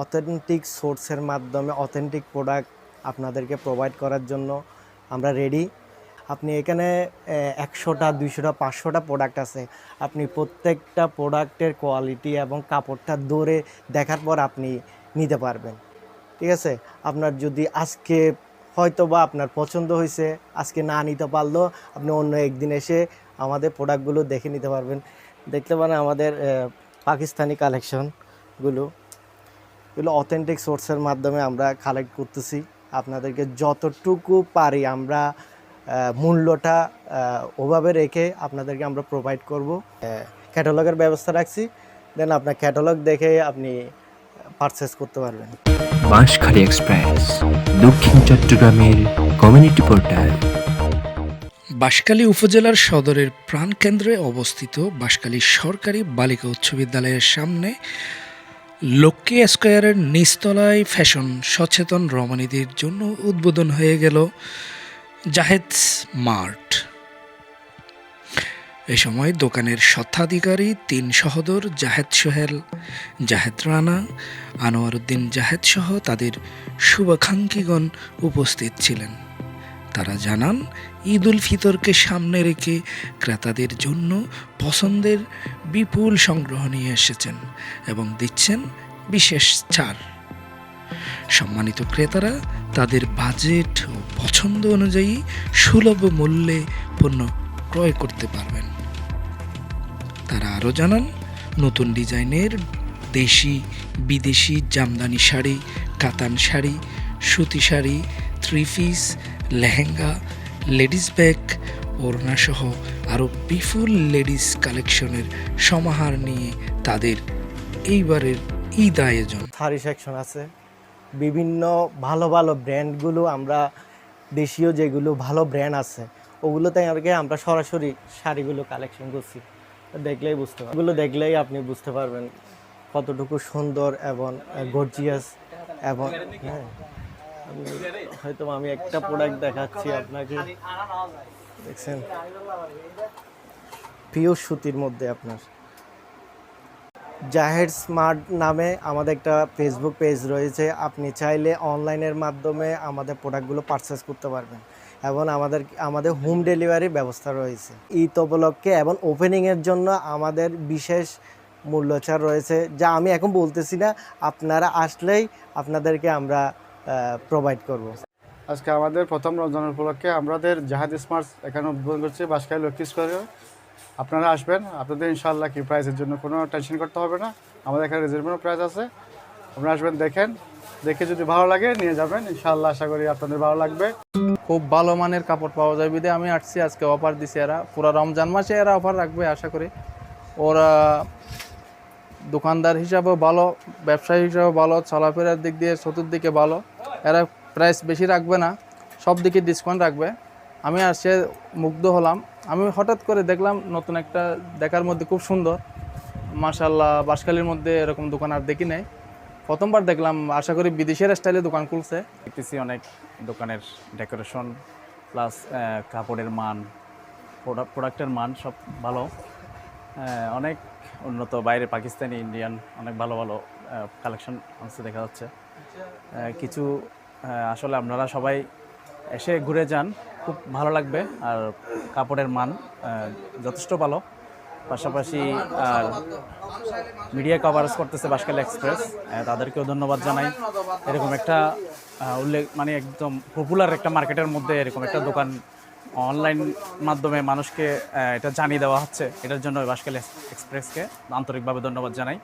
Authentic সোর্সের মাধ্যমে authentic product আপনাদেরকে প্রোভাইড করার জন্য আমরা রেডি আপনি এখানে একশোটা, দুইশোটা, পাঁচশোটা প্রোডাক্ট আছে। আপনি প্রত্যেকটা প্রোডাক্টের কোয়ালিটি এবং কাপড়টা দৌড়ে দেখার পর আপনি নিতে পারবেন। ঠিক আছে? আপনার যদি আজকে হয়তো বা আপনার পছন্দ হয়েছে, আজকে না নিতে পারলেও আপনি অন্য একদিন এসে আমাদের প্রোডাক্টগুলো দেখে নিতে পারবেন। দেখতে পারেন আমাদের পাকিস্তানি কালেকশনগুলো এগুলো অথেন্টিক সোর্সের মাধ্যমে আমরা কালেক্ট করতেছি। আপনাদেরকে যতটুকু পারি আমরা মূল্যটা ওভাবে রেখে আপনাদেরকে আমরা প্রোভাইড করব। ক্যাটালগের ব্যবস্থা রাখছি। দেন আপনার ক্যাটালগ দেখে আপনি পারচেস করতে পারবেন। বাঁশখালী এক্সপ্রেস দক্ষিণ চট্টগ্রামের কমিউনিটি পোর্টাল বাঁশখালী উপজেলার সদরের প্রাণকেন্দ্রে অবস্থিত বাঁশখালী সরকারি বালিকা উচ্চ বিদ্যালয়ের সামনে লক্ষ্মী স্কোয়ারের নিচতলায় ফ্যাশন সচেতন রমণীদের জন্য উদ্বোধন হয়ে গেল জাহেদ মার্ট। এ সময় দোকানের স্বত্বাধিকারী তিন সহদর জাহেদ সোহেল, জাহেদ রানা আনোয়ার উদ্দিন জাহেদ সহ তাদের শুভাকাঙ্ক্ষীগণ উপস্থিত ছিলেন। তারা জানান ঈদ উল ফিতরকে সামনে রেখে ক্রেতাদের জন্য পছন্দের বিপুল সংগ্রহ নিয়ে এসেছেন এবং দিচ্ছেন বিশেষ ছাড়। সম্মানিত ক্রেতারা, তাদের বাজেট ও পছন্দ অনুযায়ী সুলভ মূল্যে পণ্য ক্রয় করতে পারবেন। তারা আরও জানান, নতুন ডিজাইনের দেশি, বিদেশি জামদানি শাড়ি, কাতান শাড়ি, সুতি sari, three piece lehenga, ladies bag, ওড়নাসহ আরও বিপুল লেডিস কালেকশনের সমাহার নিয়ে তাদের এইবারের ঈদ আয়োজন। শাড়ি সেকশন আছে। বিভিন্ন ভালো ভালো ব্র্যান্ডগুলো আমরা, দেশীয় যেগুলো ভালো ব্র্যান্ড আছে, ওগুলোতে আগে আমরা সরাসরি শাড়িগুলো কালেকশন করছি। দেখলেই বুঝতে পারবেন। ওগুলো দেখলেই আপনি বুঝতে পারবেন কতটুকু সুন্দর এবং গর্জিয়াস এবং হ্যাঁ। হয়তো আমি একটা প্রোডাক্ট দেখাচ্ছি আপনাকে। দেখছেন? পিওর সুতির মধ্যে আপনার। জাহের স্মার্ট নামে আমাদের একটা ফেসবুক পেজ রয়েছে। আপনি চাইলে অনলাইনের মাধ্যমে আমাদের প্রোডাক্টগুলো পারচেস করতে পারবেন। এবং আমাদের আমাদের হোম ডেলিভারি ব্যবস্থা রয়েছে। ঈদ উপলক্ষে এবং ওপেনিংয়ের জন্য আমাদের বিশেষ মূল্যছাড় রয়েছে, যা আমি এখন বলতেছি না। আপনারা আসলেই আপনাদেরকে আমরা প্রোভাইড করব। আজকে আমাদের প্রথম রমজান উপলক্ষে আমাদের জাহাজ স্মার্ট এখানে উদ্বোধন করছে বাসকাই লক্ষ্মী স্কোয়ারে আপনারা আসবেন, আপনাদের ইনশাআল্লাহ কি প্রাইসের জন্য কোনো টেনশন করতে হবে না। আমাদের এখানে রিজনেবল প্রাইস আছে। আপনারা আসবেন, দেখেন। দেখে যদি ভালো লাগে নিয়ে যাবেন, ইনশাআল্লাহ আশা করি আপনাদের ভালো লাগবে। খুব ভালো মানের কাপড় পাওয়া যায়। বিদে আমি আসছি, আজকে অফার দিছে এরা। পুরো রমজান মাসে এরা অফার রাখবে, আশা করি। ওরা দোকানদার হিসাবেও ভালো, ব্যবসায়ী হিসাবে ভালো, চলাফেরার দিক দিয়ে চতুর্দিকে ভালো। এরা প্রাইস বেশি রাখবে না, সব দিকে ডিসকাউন্ট রাখবে। আমি আসছে মুগ্ধ হলাম। আমি হঠাৎ করে দেখলাম নতুন একটা দেখার মধ্যে খুব সুন্দর। মাশাল্লাহ বাঁশখালীর মধ্যে এরকম দোকান আর দেখি নাই। প্রথমবার দেখলাম, আশা করি বিদেশের স্টাইলে দোকান খুলছে। দেখতেছি অনেক দোকানের ডেকোরেশন প্লাস কাপড়ের মান প্রোডাক্ট প্রোডাক্টের মান সব ভালো। অনেক উন্নত, বাইরে পাকিস্তানি ইন্ডিয়ান অনেক ভালো ভালো কালেকশন দেখা যাচ্ছে। কিছু আসলে আপনারা সবাই এসে ঘুরে যান। খুব ভালো লাগবে আর কাপড়ের মান যথেষ্ট ভালো। পাশাপাশি আর মিডিয়া কভারেজ করতেছে বাসকাল এক্সপ্রেস তাদেরকেও ধন্যবাদ জানাই। এরকম একটা উল্লেখ মানে একদম পপুলার একটা মার্কেটের মধ্যে এরকম একটা দোকান অনলাইন মাধ্যমে মানুষকে এটা জানিয়ে দেওয়া হচ্ছে। এটার জন্য বাসকাল এক্সপ্রেসকে আন্তরিকভাবে ধন্যবাদ জানাই।